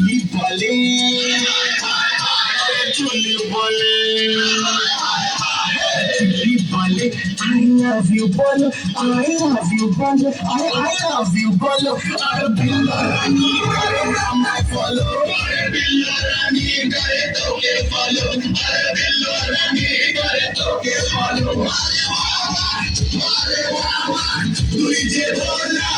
চুলি বলে চুলি বলে চুলি বলে I love you, বলো I love you, বলো I I love you, বলো, আর বিল্লা করে আমায় ফলো আরে করে তোকে ফলো আরে বিল্লা করে তোকে ফলো আরে বাবা আরে বাবা, তুই যে বলা